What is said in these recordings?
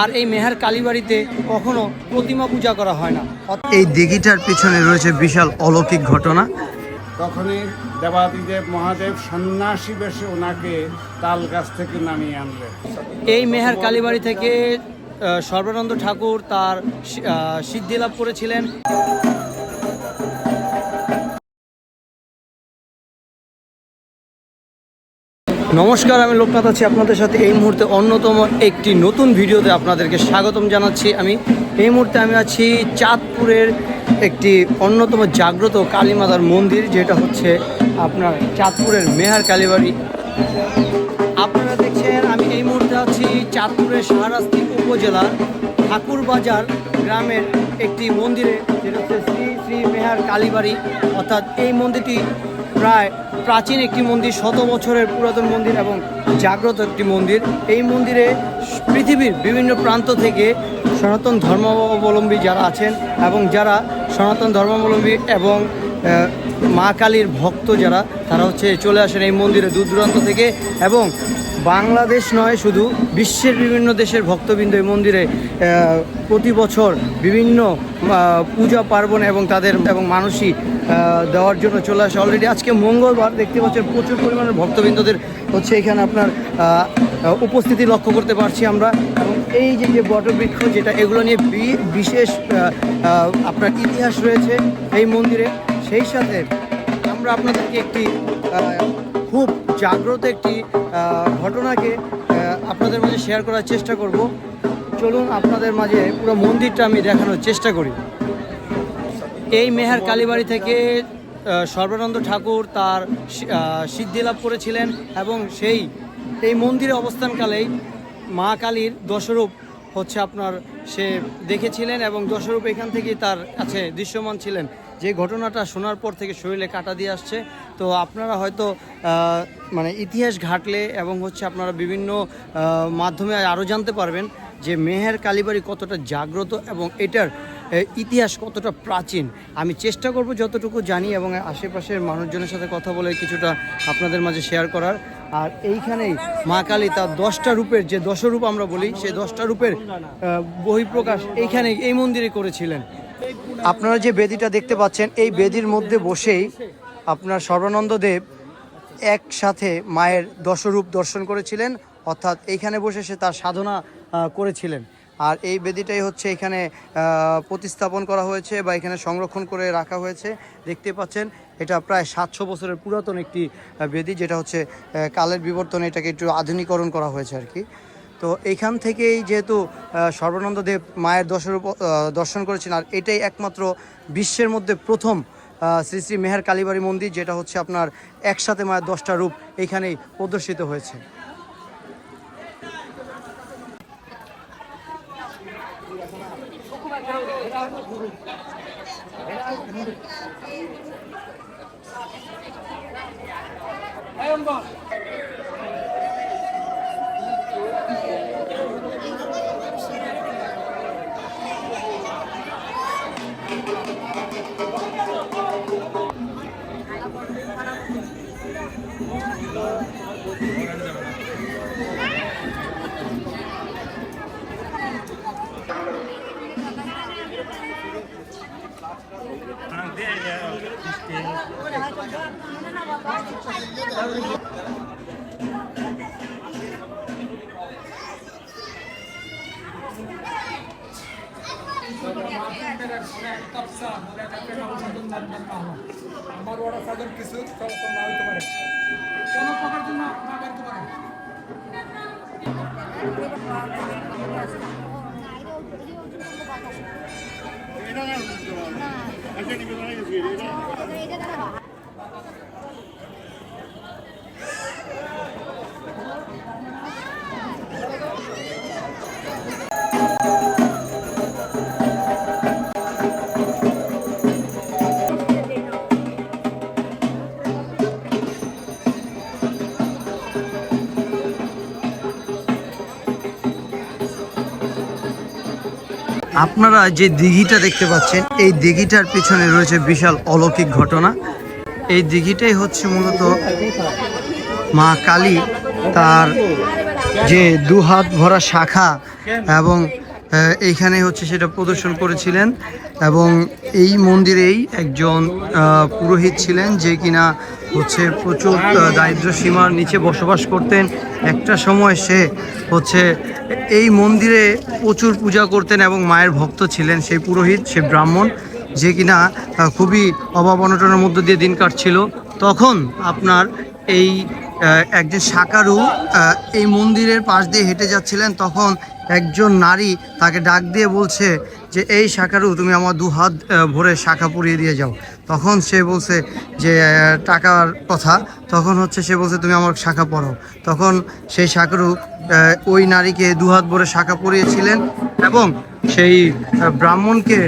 আর এই মেহার কালীবাড়িতে কখনো প্রতিমা পূজা করা হয় না। এই দিঘিটার পিছনে রয়েছে বিশাল অলৌকিক ঘটনা। তখনই দেবাদিদেব মহাদেব সন্ন্যাসী বেশে ওনাকে তাল গাছ থেকে নামিয়ে আনলেন। এই মেহার কালীবাড়ি থেকে সর্বানন্দ ঠাকুর তার সিদ্ধি লাভ করেছিলেন। নমস্কার, আমি লোকনাথ আছি আপনাদের সাথে। এই মুহূর্তে অন্যতম একটি নতুন ভিডিওতে আপনাদেরকে স্বাগতম জানাচ্ছি। আমি এই মুহূর্তে আমি আছি চাঁদপুরের একটি অন্যতম জাগ্রত কালীমাতার মন্দির, যেটা হচ্ছে আপনার চাঁদপুরের মেহার কালীবাড়ি। আপনারা দেখছেন, আমি এই মুহূর্তে আছি চাঁদপুরের শাহরাস্তি উপজেলার ঠাকুরবাজার গ্রামের একটি মন্দিরে, যেটা হচ্ছে শ্রী শ্রী মেহার কালীবাড়ি। অর্থাৎ এই মন্দিরটি প্রায় প্রাচীন একটি মন্দির শত বছরের পুরাতন মন্দির এবং জাগ্রত একটি মন্দির। এই মন্দিরে পৃথিবীর বিভিন্ন প্রান্ত থেকে সনাতন ধর্মাবলম্বী যারা আছেন এবং যারা সনাতন ধর্মাবলম্বী এবং মা কালীর ভক্ত যারা তারা হচ্ছে চলে আসেন এই মন্দিরে দূর দূরান্ত থেকে এবং বাংলাদেশ নয় শুধু বিশ্বের বিভিন্ন দেশের ভক্তবৃন্দ এই মন্দিরে প্রতি বছর বিভিন্ন পূজা পার্বণ এবং তাদের এবং আহ, দেওয়ার জন্য চলে আসে অলরেডি আজকে মঙ্গলবার দেখতে পাচ্ছেন প্রচুর পরিমাণের ভক্তবৃন্দদের হচ্ছে এখানে আপনার উপস্থিতি লক্ষ্য করতে পারছি আমরা। এবং এই যে যে বটবৃক্ষ যেটা, এগুলো নিয়ে বিশেষ আপনার ইতিহাস রয়েছে এই মন্দিরে। সেই সাথে আমরা আপনাদেরকে একটি খুব জাগ্রত একটি ঘটনাকে আপনাদের মাঝে শেয়ার করার চেষ্টা করব। চলুন আপনাদের মাঝে পুরো মন্দিরটা আমি দেখানোর চেষ্টা করি। এই মেহার কালীবাড়ি থেকে সর্বানন্দ ঠাকুর তার সিদ্ধি লাভ করেছিলেন এবং সেই, এই মন্দিরে অবস্থানকালেই মা কালীর দশরূপ হচ্ছে আপনার সে দেখেছিলেন এবং দশরূপ এখান থেকেই তার কাছে দৃশ্যমান ছিলেন। যে ঘটনাটা শোনার পর থেকে শরীরে কাটা দিয়ে আসছে। তো আপনারা হয়তো মানে ইতিহাস ঘাটলে এবং হচ্ছে আপনারা বিভিন্ন মাধ্যমে আরও জানতে পারবেন যে মেহের কালীবাড়ি কতটা জাগ্রত এবং এটার ইতিহাস কতটা প্রাচীন? আমি চেষ্টা করব যতটুকু জানি এবং আশেপাশের মানুষজনের সাথে কথা বলে কিছুটা আপনাদের মাঝে শেয়ার করার। আর এইখানেই মা কালী তার দশটা রূপের যে দশরূপ আমরা বলি, সেই দশটা রূপের বহিঃপ্রকাশ এইখানে এই মন্দিরে করেছিলেন। আপনারা যে বেদিটা দেখতে পাচ্ছেন, এই বেদির মধ্যে বসেই আপনার সর্বানন্দ দেব একসাথে মায়ের দশরূপ দর্শন করেছিলেন। অর্থাৎ এইখানে বসে সে তার সাধনা করেছিলেন। আর এই বেদিটাই হচ্ছে এখানে প্রতিস্থাপন করা হয়েছে বা এখানে সংরক্ষণ করে রাখা হয়েছে। দেখতে পাচ্ছেন এটা প্রায় সাতশো বছরের পুরাতন একটি বেদি যেটা হচ্ছে কালের বিবর্তনে এটাকে একটু আধুনিকরণ করা হয়েছে আর কি। তো এইখান থেকেই যেহেতু সর্বানন্দ দেব মায়ের আহ, দর্শন করেছেন আর এটাই একমাত্র বিশ্বের মধ্যে প্রথম শ্রী শ্রী মেহের কালীবাড়ি মন্দির যেটা হচ্ছে আপনার একসাথে মায়ের দশটা রূপ এখানেই প্রদর্শিত হয়েছে। আমার কিছু চলাচল না হইতে পারে। কোনো প্রকার জন্য না করতে পারে। আপনারা যে দিঘিটা দেখতে পাচ্ছেন, এই দিঘিটার পিছনে রয়েছে বিশাল অলৌকিক ঘটনা। এই দিঘিটাই হচ্ছে মূলত মা কালী তার যে দুহাত ভরা শাখা এবং এইখানে হচ্ছে সেটা প্রদর্শন করেছিলেন এবং এই মন্দিরেই একজন পুরোহিত ছিলেন যে কিনা হচ্ছে প্রচুর দারিদ্র সীমার নিচে বসবাস করতেন। একটা সময় সে হচ্ছে এই মন্দিরে প্রচুর পূজা করতেন এবং মায়ের ভক্ত ছিলেন সেই পুরোহিত সে ব্রাহ্মণ যে কিনা খুবই অভাব অনটনের মধ্য দিয়ে দিন কাটছিল। তখন আপনার এই একজন আহ, এই মন্দিরের পাশ দিয়ে হেঁটে যাচ্ছিলেন। তখন একজন নারী তাকে ডাক দিয়ে বলছে যে, এই শাখারু তুমি আমার দু হাত ভরে শাখা পুড়িয়ে দিয়ে যাও। তখন সে বলছে যে টাকার কথা। তখন হচ্ছে সে বলছে, তুমি আমার শাখা পড়ো তখন সেই শাখারু ওই নারীকে দু হাত ভরে শাখা পরিয়েছিলেন এবং সেই ব্রাহ্মণকে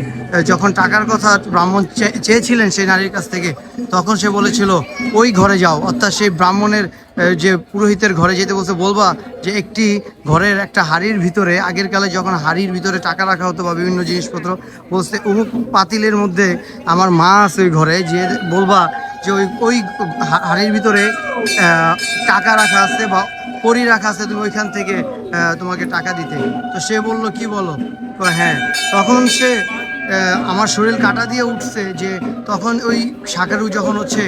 যখন টাকার কথা ব্রাহ্মণ চেয়েছিলেন সেই নারীর কাছ থেকে, তখন সে বলেছিল, ওই ঘরে যাও। অর্থাৎ সেই ব্রাহ্মণের যে পুরোহিতের ঘরে যেতে বলছে, বলবা যে একটি ঘরের একটা হাড়ির ভিতরে, আগের কালে যখন হাড়ির ভিতরে টাকা রাখা হতো বা বিভিন্ন জিনিসপত্র, বলছে, অমুক পাতিলের মধ্যে আমার মা আছে ওই ঘরে, যে বলবা যে ওই ওই হাড়ির ভিতরে টাকা রাখা আছে বা করি রাখা আছে, তুমি ওইখান থেকে তোমাকে টাকা দিতে। তো সে বলল, কি বলো? হ্যাঁ। তখন সে আমার শরীর কাটা দিয়ে উঠছে যে তখন ওই শাকারু যখন হচ্ছে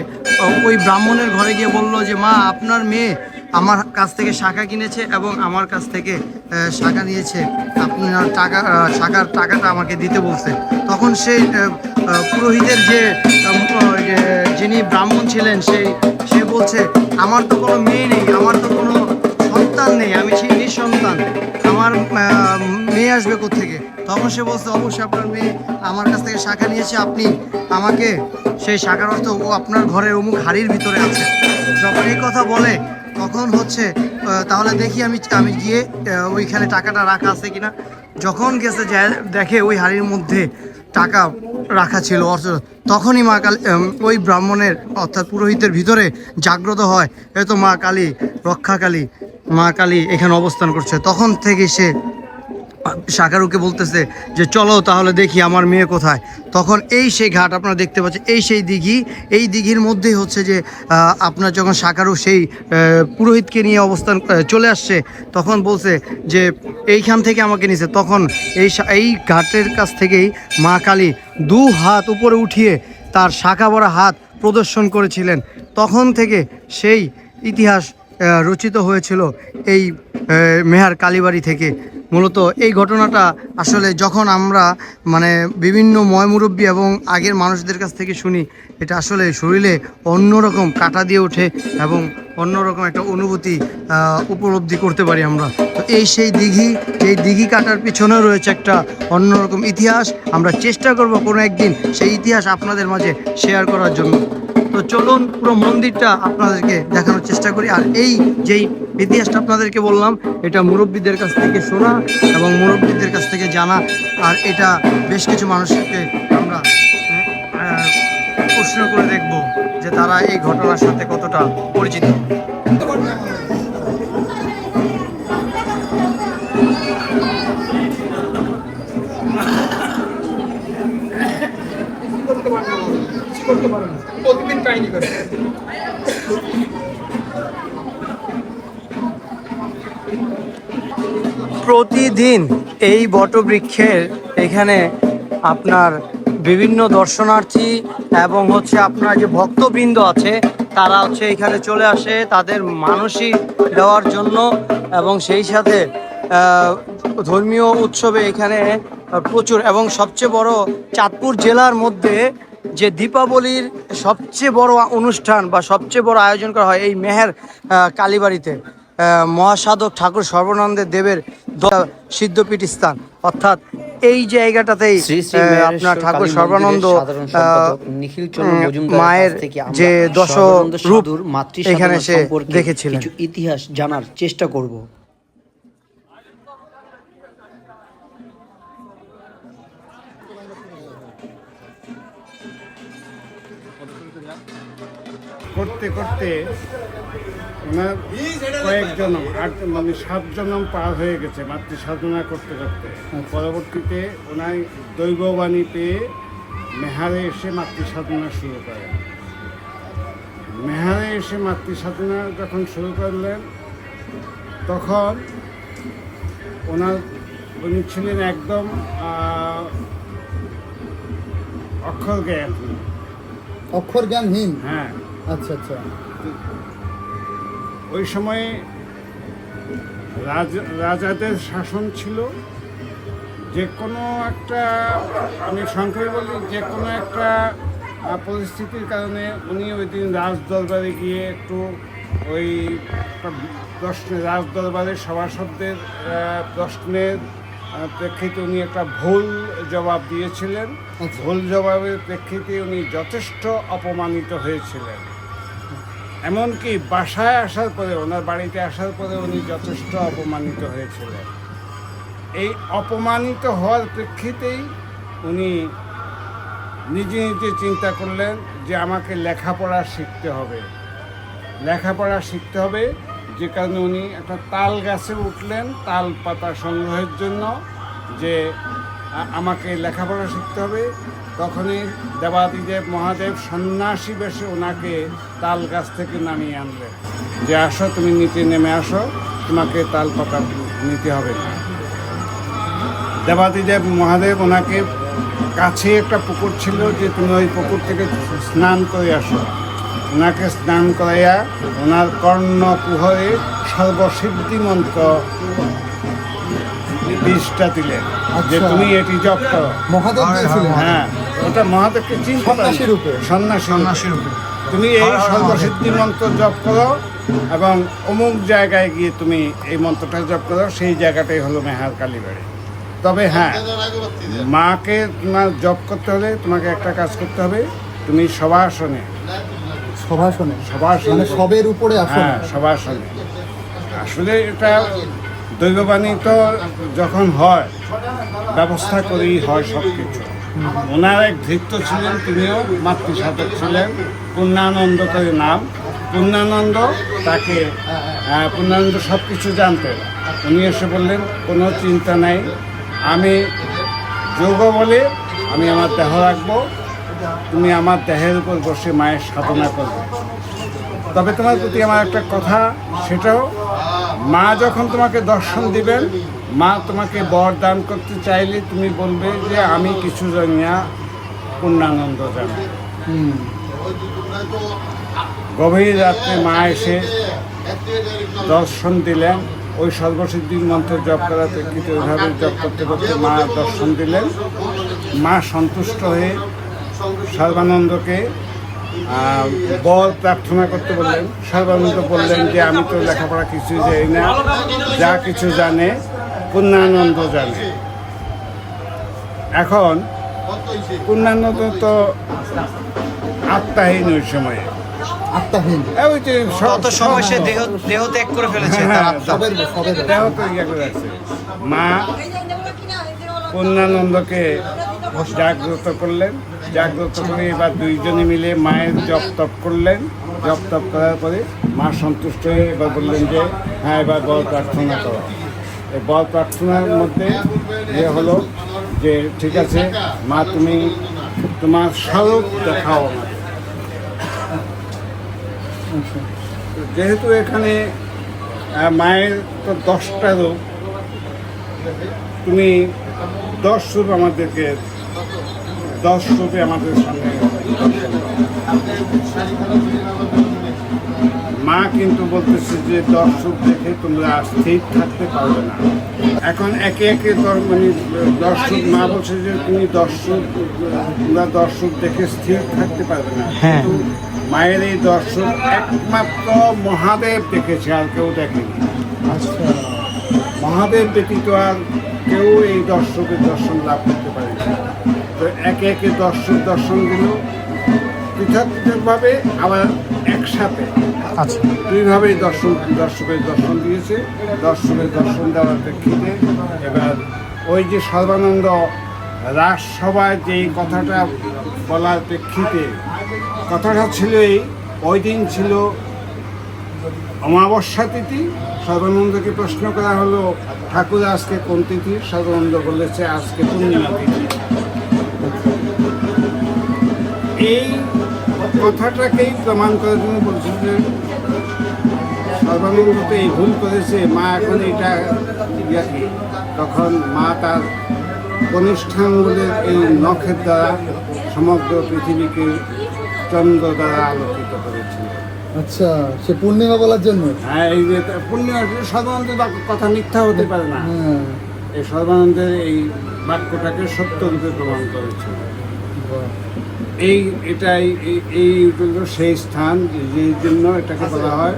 ওই ব্রাহ্মণের ঘরে গিয়ে বলল যে, মা, আপনার মেয়ে আমার কাছ থেকে শাখা কিনেছে এবং আমার কাছ থেকে শাখা নিয়েছে। আপনার টাকা শাখার টাকাটা আমাকে দিতে বলছে। তখন সেই পুরোহিতের যে যিনি ব্রাহ্মণ ছিলেন, সেই, সে বলছে, আমার তো কোনো মেয়ে নেই, আমার তো কোনো সন্তান নেই, আমি সেই নিঃসন্তান। আমার মেয়ে আসবে থেকে তখন সে বলছে, অবশ্যই আপনার মেয়ে আমার কাছ থেকে শাখা নিয়েছে। আপনি আমাকে সেই শাখার অর্থ ও আপনার ঘরের অমুক হাড়ির ভিতরে আছে। যখন এই কথা বলে, তখন হচ্ছে তাহলে দেখি আমি আমি গিয়ে ওইখানে টাকাটা রাখা আছে কিনা। যখন গেছে দেখে ওই হাড়ির মধ্যে টাকা রাখা ছিল, অর্থ। তখনই মা কালী ওই ব্রাহ্মণের, অর্থাৎ পুরোহিতের ভিতরে জাগ্রত হয়, এ তো মা কালী, রক্ষা কালী, মা কালী এখানে অবস্থান করছে। তখন থেকে সে শাকারুকে বলতেছে যে, চলো তাহলে দেখি আমার মেয়ে কোথায়। তখন এই সেই ঘাট আপনারা দেখতে পাচ্ছেন, এই সেই দিঘি। এই দিঘির মধ্যেই হচ্ছে যে আপনার যখন শাকারু সেই পুরোহিতকে নিয়ে অবস্থান চলে আসছে, তখন বলছে যে, এইখান থেকে আমাকে নিছে। তখন এই এই ঘাটের কাছ থেকেই মা কালী দু হাত উপরে উঠিয়ে তার শাখা ভরা হাত প্রদর্শন করেছিলেন। তখন থেকে সেই ইতিহাস রচিত হয়েছিল এই মেহার কালীবাড়ি থেকে। মূলত এই ঘটনাটা আসলে যখন আমরা মানে বিভিন্ন ময়মুরব্বী এবং আগের মানুষদের কাছ থেকে শুনি, এটা আসলে শরীরে অন্যরকম কাটা দিয়ে ওঠে এবং অন্যরকম একটা অনুভূতি উপলব্ধি করতে পারি আমরা। তো এই সেই দিঘি, এই দিঘি কাটার পিছনেও রয়েছে একটা অন্যরকম ইতিহাস। আমরা চেষ্টা করব কোনো একদিন সেই ইতিহাস আপনাদের মাঝে শেয়ার করার জন্য। তো চলুন পুরো মন্দিরটা আপনাদেরকে দেখানোর চেষ্টা করি। আর এই যেই ইতিহাসটা আপনাদেরকে বললাম, এটা মুরব্বীদের কাছ থেকে শোনা এবং মুরব্বীদের কাছ থেকে জানা, আর এটা বেশ কিছু মানুষকে আমরা প্রশ্ন করে দেখব যে তারা এই ঘটনার সাথে কতটা পরিচিত। প্রতিদিন এই বটবৃক্ষের এখানে আপনার বিভিন্ন দর্শনার্থী এবং হচ্ছে আপনার যে ভক্তবৃন্দ আছে, তারা হচ্ছে এখানে চলে আসে তাদের মানসিক দেওয়ার জন্য এবং সেই সাথে ধর্মীয় উৎসবে এখানে প্রচুর এবং সবচেয়ে বড় চাঁদপুর জেলার মধ্যে যে দীপাবলির সবচেয়ে বড় অনুষ্ঠান বা সবচেয়ে বড় আয়োজন করা হয় এই মেহের কালীবাড়িতে। মহাসাধক ঠাকুর সর্বানন্দের দেবের সিদ্ধপীঠ স্থান। অর্থাৎ এই জায়গাটাতেই শ্রী শ্রী আপনার ঠাকুর সর্বানন্দ মায়ের যে দশ রূপ মাতৃ এখানে সে দেখেছিলেন। কিছু ইতিহাস জানার চেষ্টা করব। করতে করতে ওনার কয়েকজন আট মানে সাত জনম পার হয়ে গেছে মাতৃ সাধনা করতে করতে। পরবর্তীতে ওনার দৈববাণী পেয়ে মেহারে এসে মাতৃ সাধনা শুরু করেন। মেহারে এসে মাতৃ সাধনা যখন শুরু করলেন তখন ওনার উনি ছিলেন একদম অক্ষর জ্ঞান অক্ষর জ্ঞানহীন? হ্যাঁ। আচ্ছা আচ্ছা। ওই সময়ে রাজ রাজাদের শাসন ছিল। যে কোনো একটা আমি সংক্ষেপে বলি যে কোনো একটা পরিস্থিতির কারণে উনি ওই দিন রাজ দরবারে গিয়ে একটু ওই প্রশ্নে রাজ দরবারের সভাসদদের প্রশ্নের প্রেক্ষিতে উনি একটা ভুল জবাব দিয়েছিলেন। আচ্ছা। ভুল জবাবের প্রেক্ষিতে উনি যথেষ্ট অপমানিত হয়েছিলেন। এমনকি বাসায় আসার পরে ওনার বাড়িতে আসার পরে উনি যথেষ্ট অপমানিত হয়েছিলেন। এই অপমানিত হওয়ার প্রেক্ষিতেই উনি নিজে নিজে চিন্তা করলেন যে আমাকে লেখাপড়া শিখতে হবে। লেখাপড়া শিখতে হবে, যে কারণে উনি একটা তাল গাছে উঠলেন, তাল পাতা সংগ্রহের জন্য, যে আমাকে লেখাপড়া শিখতে হবে। তখনই দেবাদিদেব মহাদেব সন্ন্যাসী বেশে ওনাকে তাল গাছ থেকে নামিয়ে আনলেন যে আসো, তুমি নিচে নেমে আসো, তোমাকে তাল পাতা নিতে হবে না। দেবাদিদেব মহাদেব ওনাকে কাছে একটা পুকুর ছিল যে তুমি ওই পুকুর থেকে স্নান করে আসো। ওনাকে স্নান করাইয়া ওনার কর্ণ কুহরে সর্বসিদ্ধি মন্ত্র বীজটা দিলেন যে আচ্ছা। তুমি এটি জপ করো। মহাদেব দিয়েছিলেন হ্যাঁ ওটা মহাদেবকে চিন্তা সন্ন্যাসী রূপে? সন্ন্যাসী সন্ন্যাসী রূপে। তুমি এই সর্বসিদ্ধি মন্ত্র জপ করো এবং অমুক জায়গায় গিয়ে তুমি এই মন্ত্রটা জপ করো সেই জায়গাটাই হলো মেহার কালীবাড়ি। তবে হ্যাঁ মাকে তোমার জপ করতে হলে তোমাকে একটা কাজ করতে হবে। তুমি সবাসনে সভাসনে। সবাসনে মানে সবের উপরে আসলে হ্যাঁ সবাসনে আসলে এটা দৈববাণী তো যখন হয়, ব্যবস্থা করেই হয় সব কিছু ওনার এক ধৃত্য ছিলেন, তিনিও মাতৃসাধক ছিলেন। পূর্ণানন্দ করে নাম। পূর্ণানন্দ তাকে পূর্ণানন্দ সব কিছু জানতেন উনি এসে বললেন, কোনো চিন্তা নাই। আমি যোগ বলে আমি আমার দেহ রাখব। তুমি আমার দেহের উপর বসে মায়ের সাধনা করবে। তবে তোমার প্রতি আমার একটা কথা, সেটাও মা যখন তোমাকে দর্শন দিবেন মা তোমাকে বর দান করতে চাইলে তুমি বলবে যে আমি কিছু জানিয়া পূর্ণানন্দ জানি। গভীর রাত্রে মা এসে দর্শন দিলেন। ওই সর্বসিদ্ধির মন্ত্র জপ প্রেক্ষিতে ওইভাবে জপ করতে করতে মা দর্শন দিলেন। মা সন্তুষ্ট হয়ে সর্বানন্দকে বর প্রার্থনা করতে বললেন। সর্বানন্দ বললেন যে আমি তো লেখাপড়া কিছু জানি না। যা কিছু জানে পূর্ণানন্দ জানে। এখন পূর্ণানন্দ তো আত্মাহীন ওই সময়ে। আত্মাহীন। ওই যে সব- সময় সে দেহ দেহ ত্যাগ করে ফেলেছে দেহ ইয়ে আছে মা পূর্ণানন্দকে জাগ্রত করলেন। জাগ্রত করে এবার দুইজনে মিলে মায়ের জপ তপ করলেন। জপ তপ করার পরে মা সন্তুষ্ট হয়ে এবার বললেন যে হ্যাঁ এবার বল প্রার্থনা করো। এই বল প্রার্থনার মধ্যে ইয়ে হলো যে, ঠিক আছে, মা, তুমি তোমার স্বরূপ দেখাও যেহেতু এখানে মায়ের তো দশটা রূপ, তুমি দশ রূপ আমাদেরকে দশ রূপে আমাদের সামনে মা কিন্তু বলতেছে যে দর্শক দেখে তোমরা স্থির থাকতে পারবে না। এখন একে একে মানে রূপ মা বলছে যে তুমি রূপ তোমরা রূপ দেখে স্থির থাকতে পারবে না। হ্যাঁ। কিন্তু মায়ের এই দর্শক একমাত্র মহাদেব দেখেছে আর কেউ দেখেনি। আচ্ছা। মহাদেব ব্যতীত আর কেউ এই দর্শকের দর্শন লাভ করতে পারে না তো একে একে দর্শক দর্শন দিল পৃথক পৃথকভাবে আবার একসাথে। আচ্ছা। দুইভাবেই দর্শন দর্শকের দর্শন দিয়েছে দর্শকের দর্শন দেওয়ার প্রেক্ষিতে এবার ওই যে সর্বানন্দ রাজসভায় যেই কথাটা বলার প্রেক্ষিতে কথাটা ছিল এই ওই দিন ছিল অমাবস্যা তিথি। সর্বানন্দকে প্রশ্ন করা হলো ঠাকুর আজকে কোন তিথি? সর্বানন্দ বলেছে আজকে পূর্ণিমা তিথি। এই কথাটাকেই প্রমাণ করার জন্য বলছে যে সর্বানন্দ তো এই ভুল করেছে মা এখন এটা তখন মা তার কনিষ্ঠাঙ্গুলের এই নখের দ্বারা সমগ্র পৃথিবীকে চন্দ্র দ্বারা আলোকিত করেছিল। আচ্ছা সে পূর্ণিমা বলার জন্য? হ্যাঁ এই যে পূর্ণিমা সর্বানন্দের কথা মিথ্যা হতে পারে না। হ্যাঁ। এই সর্বানন্দের এই বাক্যটাকে সত্য রূপে প্রমাণ করেছিল। এই এটাই এই- সেই স্থান যেই জন্য এটাকে বলা হয়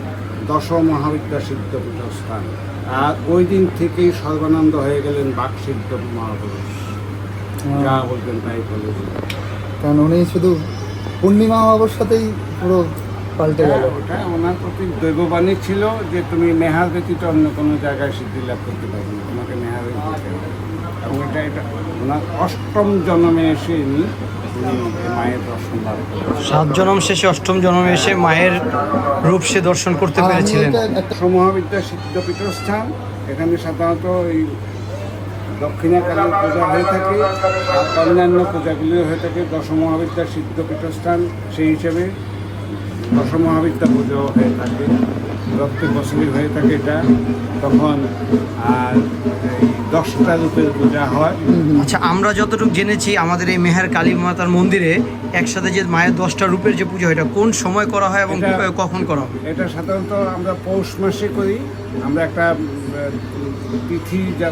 দশম মহাবিদ্যা সিদ্ধ স্থান আর ওই দিন থেকেই সর্বানন্দ হয়ে গেলেন বাক সিদ্ধ মহাপুরুষ যা বলতেন তাই বলে কারণ উনি শুধু পূর্ণিমা অমাবস্যাতেই পুরো পাল্টে গেল। ওটা ওনার প্রতি দৈববাণী ছিল যে তুমি মেহার ব্যতীত অন্য কোনো জায়গায় সিদ্ধি লাভ করতে পারবে না তোমাকে মেহারে যেতে এবং এটা এটা ওনার অষ্টম জন্মে এসে ইনি সাত জনম শেষে অষ্টম জনম এসে মায়ের রূপ সে দর্শন করতে পেরেছিলেন। মহাবিদ্যা সিদ্ধ পীঠস্থান এখানে সাধারণত এই দক্ষিণাকালীন পূজা হয়ে থাকে আর অন্যান্য পূজাগুলিও হয়ে থাকে। দশমহাবিদ্যা সিদ্ধপীঠস্থান সেই হিসেবে। দশমহাবিদ্যা পুজো হয়ে থাকে প্রত্যেক বছরই হয়ে থাকে এটা তখন আর দশটা রূপের পূজা হয়। আচ্ছা আমরা যতটুকু জেনেছি আমাদের এই মেহের কালী মাতার মন্দিরে একসাথে যে মায়ের দশটা রূপের যে পুজো এটা কোন সময় করা হয় এবং কখন করা হয়? এটা সাধারণত আমরা পৌষ মাসে করি। আমরা একটা তিথি যা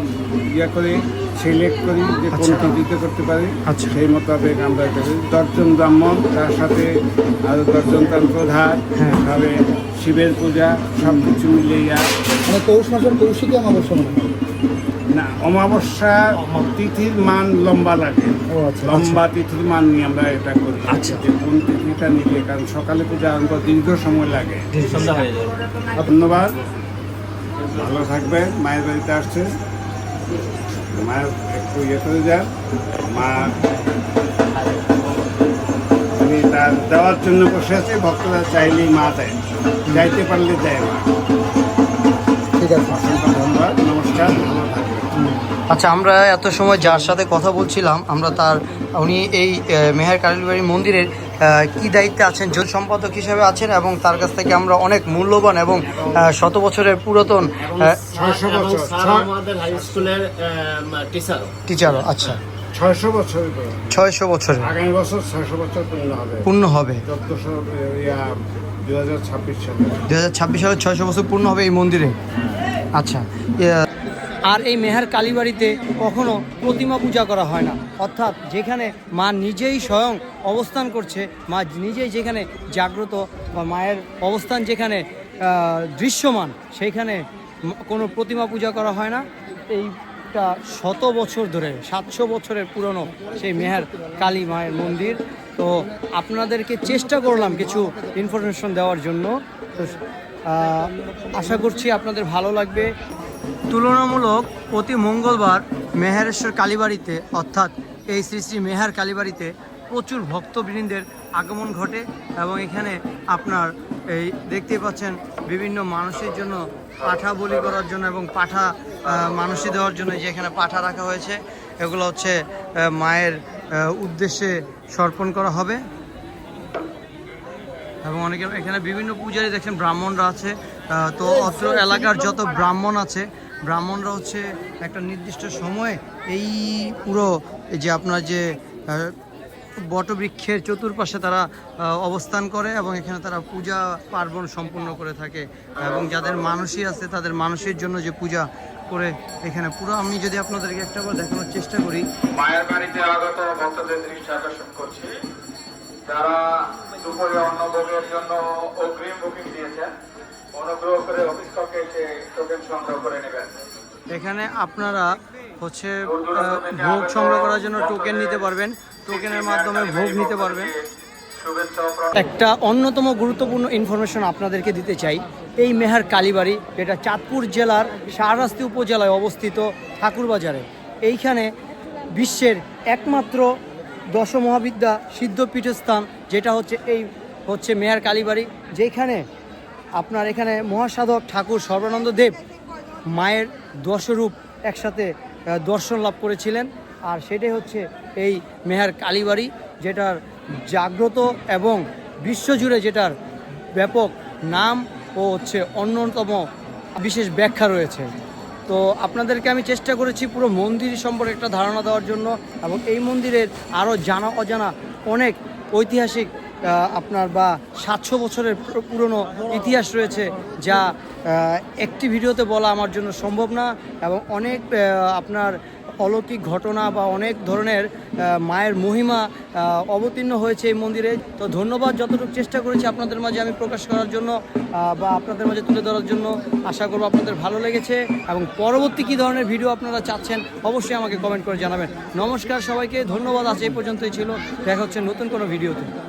ইয়ে করে সিলেক্ট করি যে কোন আচ্ছা। তিথিতে করতে পারি আচ্ছা। সেই মোতাবেক আমরা এটা করি দশজন ব্রাহ্মণ তার সাথে আরও দশজন তন্ত্রধার হ্যাঁ। তারপরে শিবের পূজা সব কিছু মিলিয়ে মানে পৌষ মাসের কৌশিকী অমাবস্যা না অমাবস্যা তিথির মান লম্বা লাগে আচ্ছা লম্বা তিথির মান নিয়ে আমরা এটা করি আচ্ছা। যে কোন তিথিটা নিলে কারণ সকালে পূজা দীর্ঘ সময় লাগে ধন্যবাদ ভালো থাকবেন মায়ের বাড়িতে আসছে মায়ের একটু ইয়ে করে যান। মা আমি তার দেওয়ার জন্য বসে আছি ভক্তরা চাইলেই মা দেয়। যাইতে পারলে দেয় মা। ঠিক আছে। অসংখ্য ধন্যবাদ নমস্কার ভালো থাকবেন। আচ্ছা আমরা এত সময় যার সাথে কথা বলছিলাম আমরা তার উনি এই মেহের কালীবাড়ি মন্দিরের কি দায়িত্বে আছেন জ্যোতি সম্পাদক হিসেবে আছেন এবং তার কাছ থেকে আমরা অনেক মূল্যবান এবং শত বছরের পুরাতন বছর টিচারও টিচারও আচ্ছা। ছয়শো বছর ছয়শো বছরের আগামী বছর ছয়শো বছর পূর্ণ হবে। পূর্ণ হবে। চোদ্দশো দু হাজার ছাব্বিশ সালে। দু হাজার ছাব্বিশ সালে ছয়শো বছর পূর্ণ হবে এই মন্দিরে? আচ্ছা। আর এই মেহের কালীবাড়িতে কখনো প্রতিমা পূজা করা হয় না। অর্থাৎ যেখানে মা নিজেই স্বয়ং অবস্থান করছে, মা নিজেই যেখানে জাগ্রত বা মায়ের অবস্থান যেখানে দৃশ্যমান, সেইখানে কোনো প্রতিমা পূজা করা হয় না। এইটা শত বছর ধরে, সাতশো বছরের পুরনো সেই মেহের কালী মায়ের মন্দির। তো আপনাদেরকে চেষ্টা করলাম কিছু ইনফরমেশন দেওয়ার জন্য। তো আশা করছি আপনাদের ভালো লাগবে। তুলনামূলক প্রতি মঙ্গলবার মেহেরেশ্বর কালীবাড়িতে, অর্থাৎ এই শ্রী শ্রী মেহার কালীবাড়িতে প্রচুর ভক্তবৃন্দের আগমন ঘটে এবং এখানে আপনার এই দেখতেই পাচ্ছেন বিভিন্ন মানুষের জন্য পাঠা বলি করার জন্য এবং পাঠা মানুষে দেওয়ার জন্য যে এখানে পাঠা রাখা হয়েছে, এগুলো হচ্ছে মায়ের উদ্দেশ্যে সর্পণ করা হবে। এবং অনেকে, এখানে বিভিন্ন পূজারি দেখছেন ব্রাহ্মণরা আছে তো অত্র এলাকার যত ব্রাহ্মণ আছে ব্রাহ্মণরা হচ্ছে একটা নির্দিষ্ট সময়ে এই পুরো যে আপনার যে বটবৃক্ষের চতুর্পাশে তারা অবস্থান করে এবং এখানে তারা পূজা পার্বণ সম্পূর্ণ করে থাকে। এবং যাদের মানুষই আছে তাদের মানুষের জন্য যে পূজা করে এখানে পুরো, আমি যদি আপনাদেরকে একটা বার দেখানোর চেষ্টা করি। মায়ের বাড়িতে আগত ভক্তদের দৃষ্টি আকর্ষণ করছি। যারা দুপুরে অন্নভোগের জন্য অগ্রিম বুকিং দিয়েছেন। অনুগ্রহ করে অফিস কক্ষে এসে টোকেন সংগ্রহ করে নেবেন। এখানে আপনারা হচ্ছে ভোগ সংগ্রহ করার জন্য টোকেন নিতে পারবেন। টোকেনের মাধ্যমে ভোগ নিতে পারবেন। একটা অন্যতম গুরুত্বপূর্ণ ইনফরমেশন আপনাদেরকে দিতে চাই। এই মেহার কালীবাড়ি যেটা চাঁদপুর জেলার শাহরাস্তি উপজেলায় অবস্থিত ঠাকুরবাজারে। এইখানে বিশ্বের একমাত্র দশমহাবিদ্যা সিদ্ধপীঠস্থান যেটা হচ্ছে এই হচ্ছে মেহার কালীবাড়ি যেখানে আপনার এখানে মহাসাধক ঠাকুর সর্বানন্দ দেব মায়ের দশরূপ একসাথে দর্শন লাভ করেছিলেন। আর সেটাই হচ্ছে এই মেহার কালীবাড়ি, যেটার জাগ্রত এবং বিশ্বজুড়ে যেটার ব্যাপক নাম ও হচ্ছে অন্যতম বিশেষ ব্যাখ্যা রয়েছে। তো আপনাদেরকে আমি চেষ্টা করেছি পুরো মন্দির সম্পর্কে একটা ধারণা দেওয়ার জন্য এবং এই মন্দিরের আরও জানা অজানা অনেক ঐতিহাসিক আপনার বা সাতশো বছরের পুরো- পুরনো ইতিহাস রয়েছে যা একটি ভিডিওতে বলা আমার জন্য সম্ভব না এবং অনেক আপনার অলৌকিক ঘটনা বা অনেক ধরনের মায়ের মহিমা অবতীর্ণ হয়েছে এই মন্দিরে। তো ধন্যবাদ যতটুকু চেষ্টা করেছি আপনাদের মাঝে আমি প্রকাশ করার জন্য বা আপনাদের মাঝে তুলে ধরার জন্য। আশা করব আপনাদের ভালো লেগেছে এবং পরবর্তী কী ধরনের ভিডিও আপনারা চাচ্ছেন অবশ্যই আমাকে কমেন্ট করে জানাবেন। নমস্কার সবাইকে, ধন্যবাদ, আজ এই পর্যন্তই ছিল। দেখা হচ্ছে নতুন কোনো ভিডিওতে।